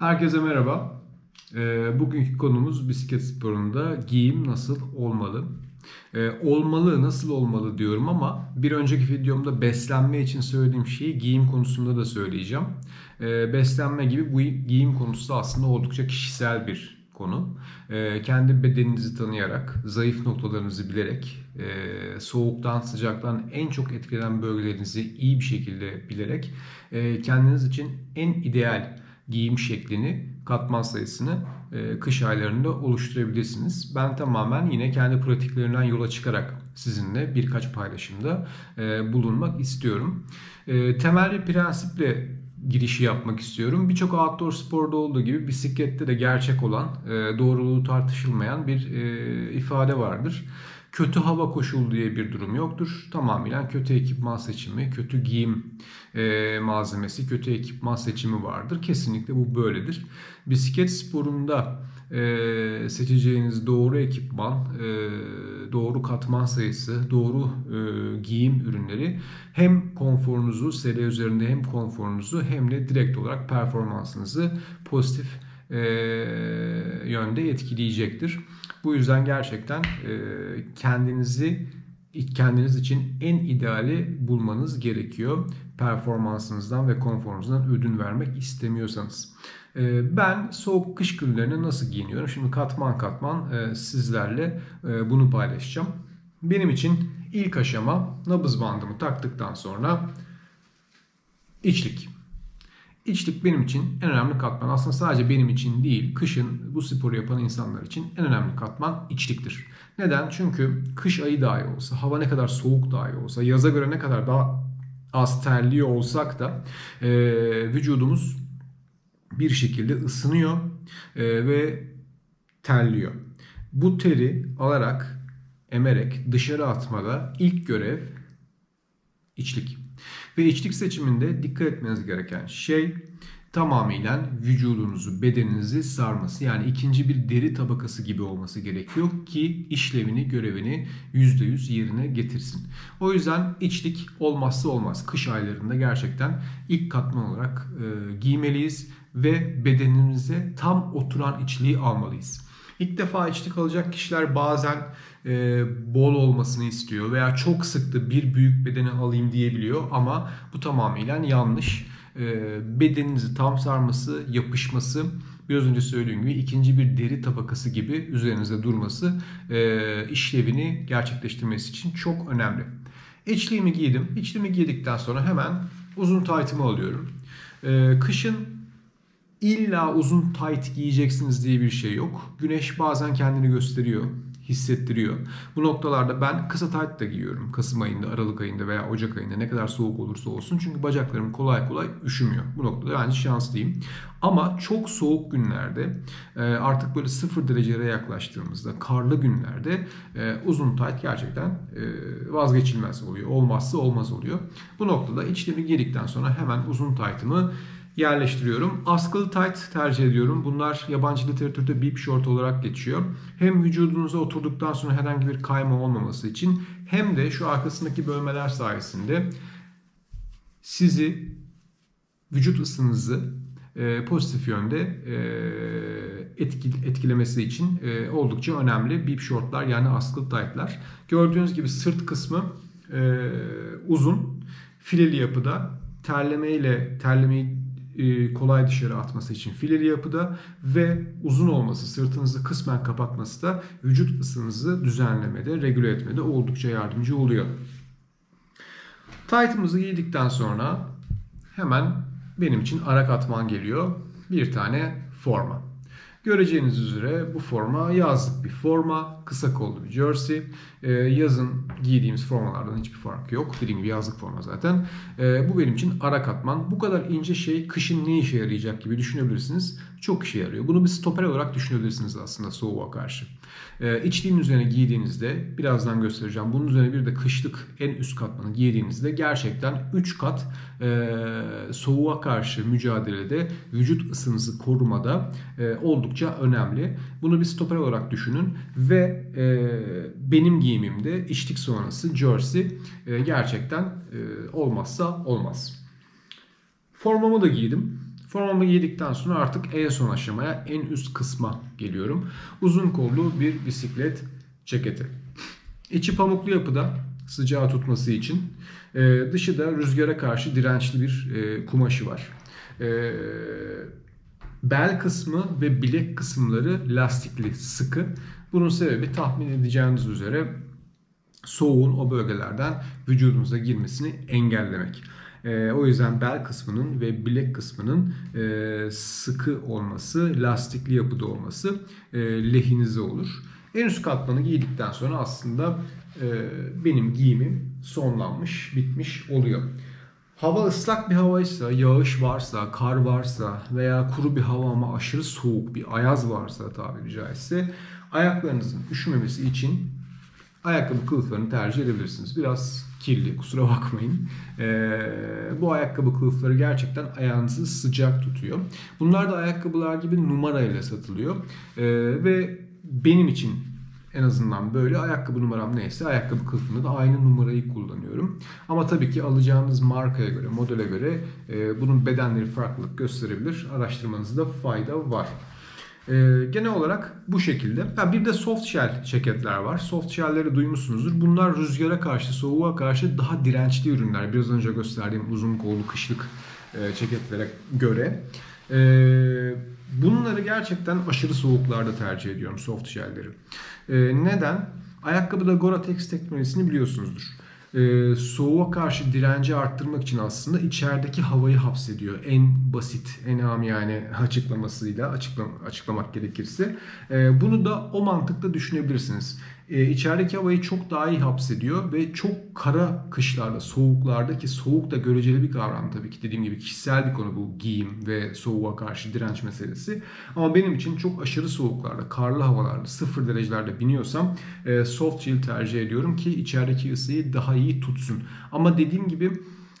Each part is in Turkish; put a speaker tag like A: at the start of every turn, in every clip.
A: Herkese merhaba. Ee, bugünkü konumuz bisiklet sporunda giyim nasıl olmalı? Ee, olmalı, nasıl olmalı diyorum ama bir önceki videomda beslenme için söylediğim şeyi giyim konusunda da söyleyeceğim. Ee, beslenme gibi bu giyim konusu aslında oldukça kişisel bir konu. Kendi bedeninizi tanıyarak, zayıf noktalarınızı bilerek, e, soğuktan, sıcaktan en çok etkilenen bölgelerinizi iyi bir şekilde bilerek e, kendiniz için en ideal giyim şeklini, katman sayısını e, kış aylarında oluşturabilirsiniz. Ben tamamen yine kendi pratiklerimden yola çıkarak sizinle birkaç paylaşımda e, bulunmak istiyorum. E, temel bir prensiple girişi yapmak istiyorum. Birçok outdoor sporda olduğu gibi bisiklette de gerçek olan, doğruluğu tartışılmayan bir ifade vardır. Kötü hava koşulu diye bir durum yoktur. Tamamen kötü ekipman seçimi, kötü giyim e, malzemesi, kötü ekipman seçimi vardır. Kesinlikle bu böyledir. Bisiklet sporunda e, seçeceğiniz doğru ekipman, e, doğru katman sayısı, doğru e, giyim ürünleri hem konforunuzu, sele üzerinde hem konforunuzu hem de direkt olarak performansınızı pozitif e, yönde etkileyecektir. Bu yüzden gerçekten e, kendinizi kendiniz için en ideali bulmanız gerekiyor. Performansınızdan ve konforunuzdan ödün vermek istemiyorsanız. E, ben soğuk kış günlerine nasıl giyiniyorum? Şimdi katman katman e, sizlerle e, bunu paylaşacağım. Benim için ilk aşama nabız bandımı taktıktan sonra içlik. İçlik benim için en önemli katman. Aslında sadece benim için değil, kışın bu sporu yapan insanlar için en önemli katman içliktir. Neden? Çünkü kış ayı dahi olsa, hava ne kadar soğuk dahi olsa, yaza göre ne kadar daha az terliyor olsak da e, vücudumuz bir şekilde ısınıyor e, ve terliyor. Bu teri alarak, emerek dışarı atmada ilk görev içlik. Ve içlik seçiminde dikkat etmeniz gereken şey tamamıyla vücudunuzu, bedeninizi sarması. Yani ikinci bir deri tabakası gibi olması gerekiyor ki işlevini, görevini %100 yerine getirsin. O yüzden içlik olmazsa olmaz. Kış aylarında gerçekten ilk katman olarak e, giymeliyiz ve bedenimize tam oturan içliği almalıyız. İlk defa içlik alacak kişiler bazen e, bol olmasını istiyor veya çok sıktı bir büyük bedeni alayım diyebiliyor ama bu tamamıyla yanlış. E, bedeninizi tam sarması, yapışması biraz önce söylediğim gibi ikinci bir deri tabakası gibi üzerinizde durması e, işlevini gerçekleştirmesi için çok önemli. İçliğimi giydim. İçliğimi giydikten sonra hemen uzun taytımı alıyorum. E, kışın illa uzun tight giyeceksiniz diye bir şey yok. Güneş bazen kendini gösteriyor hissettiriyor. Bu noktalarda ben kısa tayt da giyiyorum. Kasım ayında, Aralık ayında veya Ocak ayında ne kadar soğuk olursa olsun. Çünkü bacaklarım kolay kolay üşümüyor. Bu noktada bence şanslıyım. Ama çok soğuk günlerde e, artık böyle sıfır derecelere yaklaştığımızda karlı günlerde e, uzun tayt gerçekten e, vazgeçilmez oluyor. Olmazsa olmaz oluyor. Bu noktada içlerimi giydikten sonra hemen uzun taytımı yerleştiriyorum. Askılı tight tercih ediyorum. Bunlar yabancı literatürde bib short olarak geçiyor. Hem vücudunuza oturduktan sonra herhangi bir kayma olmaması için hem de şu arkasındaki bölmeler sayesinde sizi vücut ısınızı e, pozitif yönde e, etkil, etkilemesi için e, oldukça önemli bib shortlar yani askılı tight'lar. Gördüğünüz gibi sırt kısmı e, uzun, fileli yapıda terleme ile terlemeyi kolay dışarı atması için fileli yapıda ve uzun olması, sırtınızı kısmen kapatması da vücut ısınızı düzenlemede, regüle etmede oldukça yardımcı oluyor. Tight'ımızı giydikten sonra hemen benim için ara katman geliyor. Bir tane forma. Göreceğiniz üzere bu forma yazlık bir forma. Kısa kollu bir jersey. Ee, yazın giydiğimiz formalardan hiçbir fark yok. Dediğim gibi yazlık forma zaten. Ee, bu benim için ara katman. Bu kadar ince şey kışın ne işe yarayacak gibi düşünebilirsiniz. Çok işe yarıyor. Bunu bir stoper olarak düşünebilirsiniz aslında soğuğa karşı. Ee, içliğin üzerine giydiğinizde birazdan göstereceğim. Bunun üzerine bir de kışlık en üst katmanı giydiğinizde gerçekten 3 kat e, soğuğa karşı mücadelede vücut ısınızı korumada e, oldukça önemli. Bunu bir stoper olarak düşünün ve e, benim giyimimde içlik sonrası jersey e, gerçekten e, olmazsa olmaz. Formamı da giydim. Formamı giydikten sonra artık en son aşamaya, en üst kısma geliyorum. Uzun kollu bir bisiklet ceketi. İçi pamuklu yapıda sıcağı tutması için. E, dışı da rüzgara karşı dirençli bir e, kumaşı var. E, bel kısmı ve bilek kısımları lastikli, sıkı. Bunun sebebi tahmin edeceğiniz üzere soğuğun o bölgelerden vücudunuza girmesini engellemek. E, o yüzden bel kısmının ve bilek kısmının e, sıkı olması, lastikli yapıda olması e, lehinize olur. En üst katmanı giydikten sonra aslında e, benim giyimim sonlanmış, bitmiş oluyor. Hava ıslak bir havaysa, yağış varsa, kar varsa veya kuru bir hava ama aşırı soğuk bir ayaz varsa tabiri caizse ayaklarınızın üşümemesi için ayakkabı kılıflarını tercih edebilirsiniz. Biraz kirli kusura bakmayın. Ee, bu ayakkabı kılıfları gerçekten ayağınızı sıcak tutuyor. Bunlar da ayakkabılar gibi numarayla satılıyor. Ee, ve benim için en azından böyle ayakkabı numaram neyse ayakkabı kılıfında da aynı numarayı kullanıyorum. Ama tabii ki alacağınız markaya göre, modele göre e, bunun bedenleri farklılık gösterebilir. Araştırmanızda fayda var. E, genel olarak bu şekilde. Ha, bir de soft shell ceketler var. Soft shell'leri duymuşsunuzdur. Bunlar rüzgara karşı, soğuğa karşı daha dirençli ürünler. Biraz önce gösterdiğim uzun kollu kışlık e, ceketlere göre. E, bunları gerçekten aşırı soğuklarda tercih ediyorum soft shell'leri. E, neden? Ayakkabıda Gore-Tex teknolojisini biliyorsunuzdur e, soğuğa karşı direnci arttırmak için aslında içerideki havayı hapsediyor. En basit, en yani açıklamasıyla açıklam açıklamak gerekirse. E, bunu da o mantıkla düşünebilirsiniz. E, içerideki havayı çok daha iyi hapsediyor ve çok kara kışlarda, soğuklarda ki soğuk da göreceli bir kavram tabii ki dediğim gibi kişisel bir konu bu giyim ve soğuğa karşı direnç meselesi. Ama benim için çok aşırı soğuklarda, karlı havalarda, sıfır derecelerde biniyorsam e, soft chill tercih ediyorum ki içerideki ısıyı daha iyi tutsun. Ama dediğim gibi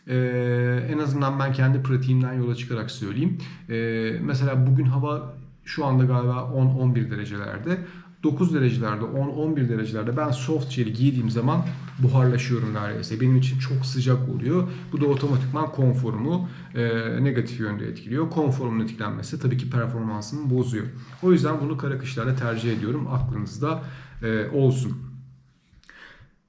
A: ee, en azından ben kendi pratiğimden yola çıkarak söyleyeyim. Ee, mesela bugün hava şu anda galiba 10-11 derecelerde. 9 derecelerde, 10-11 derecelerde ben soft gel giydiğim zaman buharlaşıyorum neredeyse. Benim için çok sıcak oluyor. Bu da otomatikman konforumu e, negatif yönde etkiliyor. Konforumun etkilenmesi tabii ki performansımı bozuyor. O yüzden bunu kara kışlarda tercih ediyorum. Aklınızda e, olsun.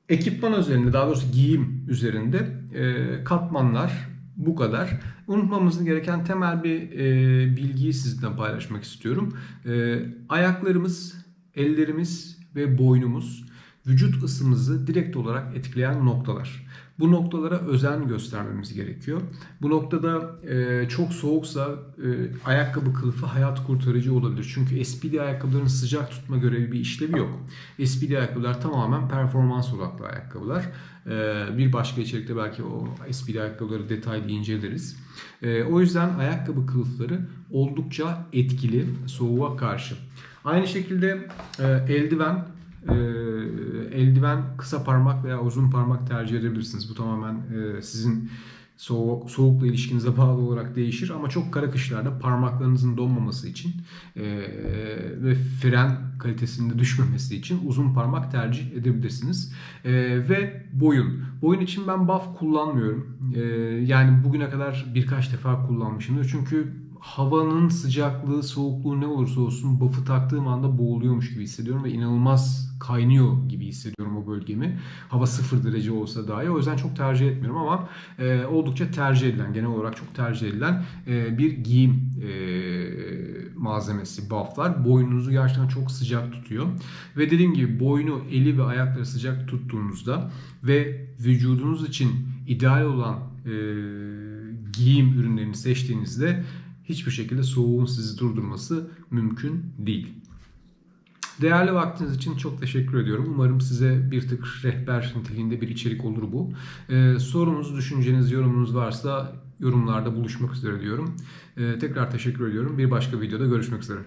A: Ekipman üzerinde, daha doğrusu giyim üzerinde e, katmanlar bu kadar. Unutmamız gereken temel bir e, bilgiyi sizinle paylaşmak istiyorum. E, ayaklarımız ellerimiz ve boynumuz vücut ısımızı direkt olarak etkileyen noktalar. Bu noktalara özen göstermemiz gerekiyor. Bu noktada e, çok soğuksa e, ayakkabı kılıfı hayat kurtarıcı olabilir. Çünkü SPD ayakkabıların sıcak tutma görevi bir işlevi yok. SPD ayakkabılar tamamen performans odaklı ayakkabılar. E, bir başka içerikte belki o SPD ayakkabıları detaylı inceleriz. E, o yüzden ayakkabı kılıfları oldukça etkili soğuğa karşı. Aynı şekilde e, eldiven e, eldiven kısa parmak veya uzun parmak tercih edebilirsiniz. Bu tamamen e, sizin soğuk, soğukla ilişkinize bağlı olarak değişir ama çok kara kışlarda parmaklarınızın donmaması için e, ve fren kalitesinde düşmemesi için uzun parmak tercih edebilirsiniz. E, ve boyun. Boyun için ben buff kullanmıyorum. E, yani bugüne kadar birkaç defa kullanmışımdır. Çünkü havanın sıcaklığı, soğukluğu ne olursa olsun buff'ı taktığım anda boğuluyormuş gibi hissediyorum ve inanılmaz kaynıyor gibi hissediyorum o bölgemi. Hava sıfır derece olsa dahi. O yüzden çok tercih etmiyorum ama e, oldukça tercih edilen, genel olarak çok tercih edilen e, bir giyim e, malzemesi bufflar. Boynunuzu gerçekten çok sıcak tutuyor. Ve dediğim gibi boynu, eli ve ayakları sıcak tuttuğunuzda ve vücudunuz için ideal olan e, giyim ürünlerini seçtiğinizde hiçbir şekilde soğuğun sizi durdurması mümkün değil. Değerli vaktiniz için çok teşekkür ediyorum. Umarım size bir tık rehber niteliğinde bir içerik olur bu. Ee, sorunuz, düşünceniz, yorumunuz varsa yorumlarda buluşmak üzere diyorum. Ee, tekrar teşekkür ediyorum. Bir başka videoda görüşmek üzere.